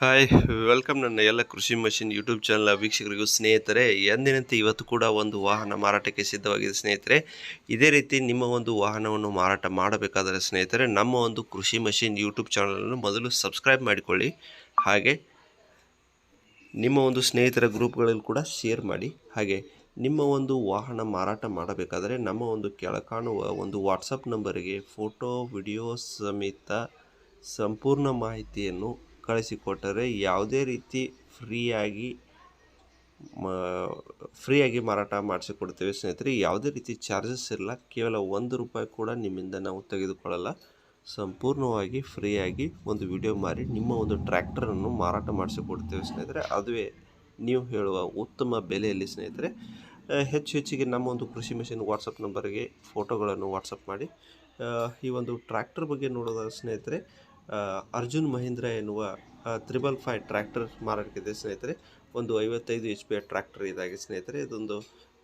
Hi welcome ನನ್ನ ಎಲ್ಲ ಕೃಷಿ ಮಷಿನ್ ಯೂಟ್ಯೂಬ್ ಚಾನಲ್ ವೀಕ್ಷಕರಿಗೂ ಸ್ನೇಹಿತರೆ. ಎಂದಿನಂತೆ ಇವತ್ತು ಕೂಡ ಒಂದು ವಾಹನ ಮಾರಾಟಕ್ಕೆ ಸಿದ್ಧವಾಗಿದೆ ಸ್ನೇಹಿತರೆ. ಇದೇ ರೀತಿ ನಿಮ್ಮ ಒಂದು ವಾಹನವನ್ನು ಮಾರಾಟ ಮಾಡಬೇಕಾದರೆ ಸ್ನೇಹಿತರೆ, ನಮ್ಮ ಒಂದು ಕೃಷಿ ಮಷಿನ್ ಯೂಟ್ಯೂಬ್ ಚಾನಲನ್ನು ಮೊದಲು ಸಬ್ಸ್ಕ್ರೈಬ್ ಮಾಡಿಕೊಳ್ಳಿ. ಹಾಗೆ ನಿಮ್ಮ ಒಂದು ಸ್ನೇಹಿತರ ಗ್ರೂಪ್ಗಳಲ್ಲಿ ಕೂಡ ಶೇರ್ ಮಾಡಿ. ಹಾಗೆ ನಿಮ್ಮ ಒಂದು ವಾಹನ ಮಾರಾಟ ಮಾಡಬೇಕಾದರೆ ನಮ್ಮ ಒಂದು ಕೆಳಕಾಣುವ ಒಂದು ವಾಟ್ಸಪ್ ನಂಬರಿಗೆ ಫೋಟೋ ವಿಡಿಯೋ ಸಮೇತ ಸಂಪೂರ್ಣ ಮಾಹಿತಿಯನ್ನು ಕಳಿಸಿಕೊಟ್ಟರೆ ಯಾವುದೇ ರೀತಿ ಫ್ರೀಯಾಗಿ ಫ್ರೀಯಾಗಿ ಮಾರಾಟ ಮಾಡಿಸಿಕೊಡ್ತೇವೆ ಸ್ನೇಹಿತರೆ. ಯಾವುದೇ ರೀತಿ ಚಾರ್ಜಸ್ ಇಲ್ಲ. ಕೇವಲ ಒಂದು ರೂಪಾಯಿ ಕೂಡ ನಿಮ್ಮಿಂದ ನಾವು ತೆಗೆದುಕೊಳ್ಳಲ್ಲ. ಸಂಪೂರ್ಣವಾಗಿ ಫ್ರೀಯಾಗಿ ಒಂದು ವಿಡಿಯೋ ಮಾರಿ ನಿಮ್ಮ ಒಂದು ಟ್ರ್ಯಾಕ್ಟರನ್ನು ಮಾರಾಟ ಮಾಡಿಸಿಕೊಡ್ತೇವೆ ಸ್ನೇಹಿತರೆ. ಅದುವೇ ನೀವು ಹೇಳುವ ಉತ್ತಮ ಬೆಲೆಯಲ್ಲಿ ಸ್ನೇಹಿತರೆ. ಹೆಚ್ಚು ಹೆಚ್ಚಿಗೆ ನಮ್ಮ ಒಂದು ಕೃಷಿ ಮಿಷಿನ್ ವಾಟ್ಸಪ್ ನಂಬರ್ಗೆ ಫೋಟೋಗಳನ್ನು ವಾಟ್ಸಪ್ ಮಾಡಿ. ಈ ಒಂದು ಟ್ರ್ಯಾಕ್ಟರ್ ಬಗ್ಗೆ ನೋಡೋದಾದ ಸ್ನೇಹಿತರೆ ಅರ್ಜುನ್ ಮಹೀಂದ್ರ ಎನ್ನುವ ತ್ರಿಬಲ್ ಫೈವ್ ಟ್ರ್ಯಾಕ್ಟರ್ ಮಾರಾಟಕ್ಕಿದೆ ಸ್ನೇಹಿತರೆ, ಒಂದು ಐವತ್ತೈದು ಎಚ್ ಪಿ ಟ್ರ್ಯಾಕ್ಟರ್ ಇದಾಗಿದೆ. ಸ್ನೇಹಿತರೆ, ಇದೊಂದು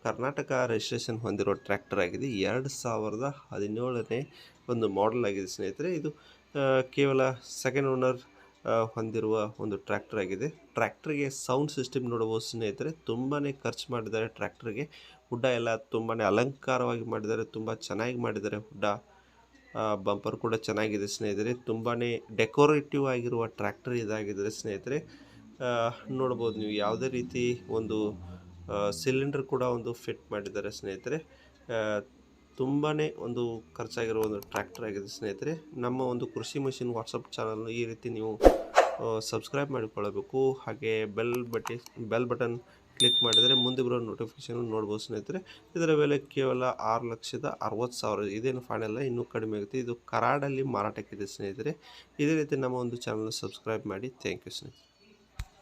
ಕರ್ನಾಟಕ ರಿಜಿಸ್ಟ್ರೇಷನ್ ಹೊಂದಿರೋ ಟ್ರ್ಯಾಕ್ಟರ್ ಆಗಿದೆ. ಎರಡು ಸಾವಿರದ ಹದಿನೇಳನೇ ಒಂದು ಮಾಡೆಲ್ ಆಗಿದೆ. ಸ್ನೇಹಿತರೆ, ಇದು ಕೇವಲ ಸೆಕೆಂಡ್ ಓನರ್ ಹೊಂದಿರುವ ಒಂದು ಟ್ರ್ಯಾಕ್ಟರ್ ಆಗಿದೆ. ಟ್ರ್ಯಾಕ್ಟರ್ಗೆ ಸೌಂಡ್ ಸಿಸ್ಟಮ್ ನೋಡಬಹುದು. ಸ್ನೇಹಿತರೆ ತುಂಬಾ ಖರ್ಚು ಮಾಡಿದ್ದಾರೆ. ಟ್ರ್ಯಾಕ್ಟರ್ಗೆ ಹುಡ್ಡ ಎಲ್ಲ ತುಂಬಾ ಅಲಂಕಾರವಾಗಿ ಮಾಡಿದ್ದಾರೆ. ತುಂಬ ಚೆನ್ನಾಗಿ ಮಾಡಿದ್ದಾರೆ ಹುಡ್ಡ ಬಂಪರ್ ಕೂಡ ಚೆನ್ನಾಗಿದೆ ಸ್ನೇಹಿತರೆ. ತುಂಬಾ ಡೆಕೋರೇಟಿವ್ ಆಗಿರುವ ಟ್ರ್ಯಾಕ್ಟರ್ ಇದಾಗಿದೆ ಸ್ನೇಹಿತರೆ. ನೋಡ್ಬೋದು ನೀವು ಯಾವುದೇ ರೀತಿ ಒಂದು ಸಿಲಿಂಡರ್ ಕೂಡ ಒಂದು ಫಿಟ್ ಮಾಡಿದ್ದಾರೆ ಸ್ನೇಹಿತರೆ. ತುಂಬಾ ಒಂದು ಖರ್ಚಾಗಿರೋ ಒಂದು ಟ್ರ್ಯಾಕ್ಟರ್ ಆಗಿದೆ ಸ್ನೇಹಿತರೆ. ನಮ್ಮ ಒಂದು ಕೃಷಿ ಮಷಿನ್ ವಾಟ್ಸಪ್ ಚಾನಲ್ ಈ ರೀತಿ ನೀವು ಸಬ್ಸ್ಕ್ರೈಬ್ ಮಾಡಿಕೊಳ್ಳಬೇಕು. ಹಾಗೆ ಬೆಲ್ ಬಟಿ ಬೆಲ್ ಬಟನ್ ಕ್ಲಿಕ್ ಮಾಡಿದರೆ ಮುಂದೆ ಬರೋ ನೋಟಿಫಿಕೇಶನ್ ನೋಡ್ಬೋದು ಸ್ನೇಹಿತರೆ. ಇದರ ಬೆಲೆ ಕೇವಲ ಆರು ಲಕ್ಷದ ಅರವತ್ತು ಸಾವಿರ. ಇದೇನು ಫೈನಲ್ಲ ಇನ್ನೂ ಕಡಿಮೆ ಆಗುತ್ತೆ. ಇದು ಕರಾಡಲ್ಲಿ ಮಾರಾಟಕ್ಕಿದೆ ಸ್ನೇಹಿತರೆ. ಇದೇ ರೀತಿ ನಮ್ಮ ಒಂದು ಚಾನಲ್ ಸಬ್ಸ್ಕ್ರೈಬ್ ಮಾಡಿ. ಥ್ಯಾಂಕ್ ಯು ಸ್ನೇಹಿತರೆ.